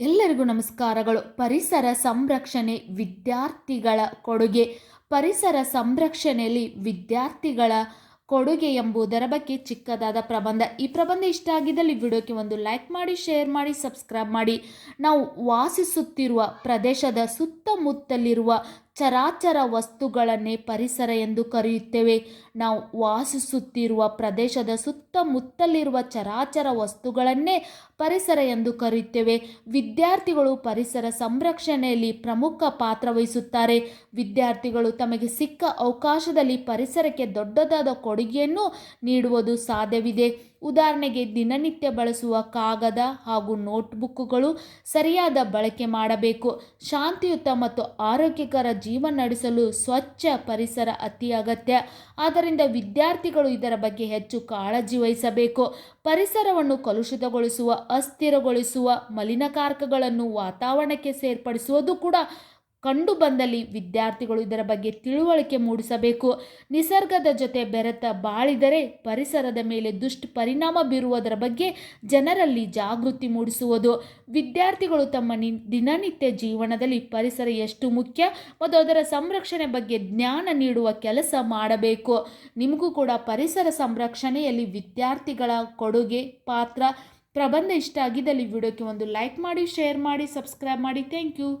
ಎಲ್ಲರಿಗೂ ನಮಸ್ಕಾರಗಳು. ಪರಿಸರ ಸಂರಕ್ಷಣೆ ವಿದ್ಯಾರ್ಥಿಗಳ ಕೊಡುಗೆ. ಪರಿಸರ ಸಂರಕ್ಷಣೆಯಲ್ಲಿ ವಿದ್ಯಾರ್ಥಿಗಳ ಕೊಡುಗೆ ಎಂಬುದರ ಬಗ್ಗೆ ಚಿಕ್ಕದಾದ ಪ್ರಬಂಧ. ಈ ಪ್ರಬಂಧ ಇಷ್ಟ ಆಗಿದ್ದಲ್ಲಿ ವಿಡಿಯೋಕ್ಕೆ ಒಂದು ಲೈಕ್ ಮಾಡಿ, ಶೇರ್ ಮಾಡಿ, ಸಬ್ಸ್ಕ್ರೈಬ್ ಮಾಡಿ. ನಾವು ವಾಸಿಸುತ್ತಿರುವ ಪ್ರದೇಶದ ಸುತ್ತಮುತ್ತಲಿರುವ ಚರಾಚರ ವಸ್ತುಗಳನ್ನೇ ಪರಿಸರ ಎಂದು ಕರೆಯುತ್ತೇವೆ. ನಾವು ವಾಸಿಸುತ್ತಿರುವ ಪ್ರದೇಶದ ಸುತ್ತಮುತ್ತಲಿರುವ ಚರಾಚರ ವಸ್ತುಗಳನ್ನೇ ಪರಿಸರ ಎಂದು ಕರೆಯುತ್ತೇವೆ. ವಿದ್ಯಾರ್ಥಿಗಳು ಪರಿಸರ ಸಂರಕ್ಷಣೆಯಲ್ಲಿ ಪ್ರಮುಖ ಪಾತ್ರ ವಹಿಸುತ್ತಾರೆ. ವಿದ್ಯಾರ್ಥಿಗಳು ತಮಗೆ ಸಿಕ್ಕ ಅವಕಾಶದಲ್ಲಿ ಪರಿಸರಕ್ಕೆ ದೊಡ್ಡದಾದ ಕೊಡುಗೆಯನ್ನು ನೀಡುವುದು ಸಾಧ್ಯವಿದೆ. ಉದಾಹರಣೆಗೆ ದಿನನಿತ್ಯ ಬಳಸುವ ಕಾಗದ ಹಾಗೂ ನೋಟ್ಬುಕ್ಗಳು ಸರಿಯಾದ ಬಳಕೆ ಮಾಡಬೇಕು. ಶಾಂತಿಯುತ ಮತ್ತು ಆರೋಗ್ಯಕರ ಜೀವನ ನಡೆಸಲು ಸ್ವಚ್ಛ ಪರಿಸರ ಅತಿ ಅಗತ್ಯ. ಆದ್ದರಿಂದ ವಿದ್ಯಾರ್ಥಿಗಳು ಇದರ ಬಗ್ಗೆ ಹೆಚ್ಚು ಕಾಳಜಿ ವಹಿಸಬೇಕು. ಪರಿಸರವನ್ನು ಕಲುಷಿತಗೊಳಿಸುವ, ಅಸ್ಥಿರಗೊಳಿಸುವ, ಮಲಿನಕಾರಕಗಳನ್ನು ವಾತಾವರಣಕ್ಕೆ ಸೇರ್ಪಡಿಸುವುದು ಕೂಡ ಕಂಡು ಬಂದಲ್ಲಿ ವಿದ್ಯಾರ್ಥಿಗಳು ಇದರ ಬಗ್ಗೆ ತಿಳುವಳಿಕೆ ಮೂಡಿಸಬೇಕು. ನಿಸರ್ಗದ ಜೊತೆ ಬೆರೆತ ಬಾಳಿದರೆ ಪರಿಸರದ ಮೇಲೆ ದುಷ್ಟ ಪರಿಣಾಮ ಬೀರುವುದರ ಬಗ್ಗೆ ಜನರಲ್ಲಿ ಜಾಗೃತಿ ಮೂಡಿಸುವುದು. ವಿದ್ಯಾರ್ಥಿಗಳು ತಮ್ಮ ದಿನನಿತ್ಯ ಜೀವನದಲ್ಲಿ ಪರಿಸರ ಎಷ್ಟು ಮುಖ್ಯ ಮತ್ತು ಅದರ ಸಂರಕ್ಷಣೆ ಬಗ್ಗೆ ಜ್ಞಾನ ನೀಡುವ ಕೆಲಸ ಮಾಡಬೇಕು. ನಿಮಗೂ ಕೂಡ ಪರಿಸರ ಸಂರಕ್ಷಣೆಯಲ್ಲಿ ವಿದ್ಯಾರ್ಥಿಗಳ ಕೊಡುಗೆ ಪಾತ್ರ ಪ್ರಬಂಧ ಇಷ್ಟ ಆಗಿದ್ದಲ್ಲಿ ವಿಡಿಯೋಕ್ಕೆ ಒಂದು ಲೈಕ್ ಮಾಡಿ, ಶೇರ್ ಮಾಡಿ, ಸಬ್ಸ್ಕ್ರೈಬ್ ಮಾಡಿ. Thank you.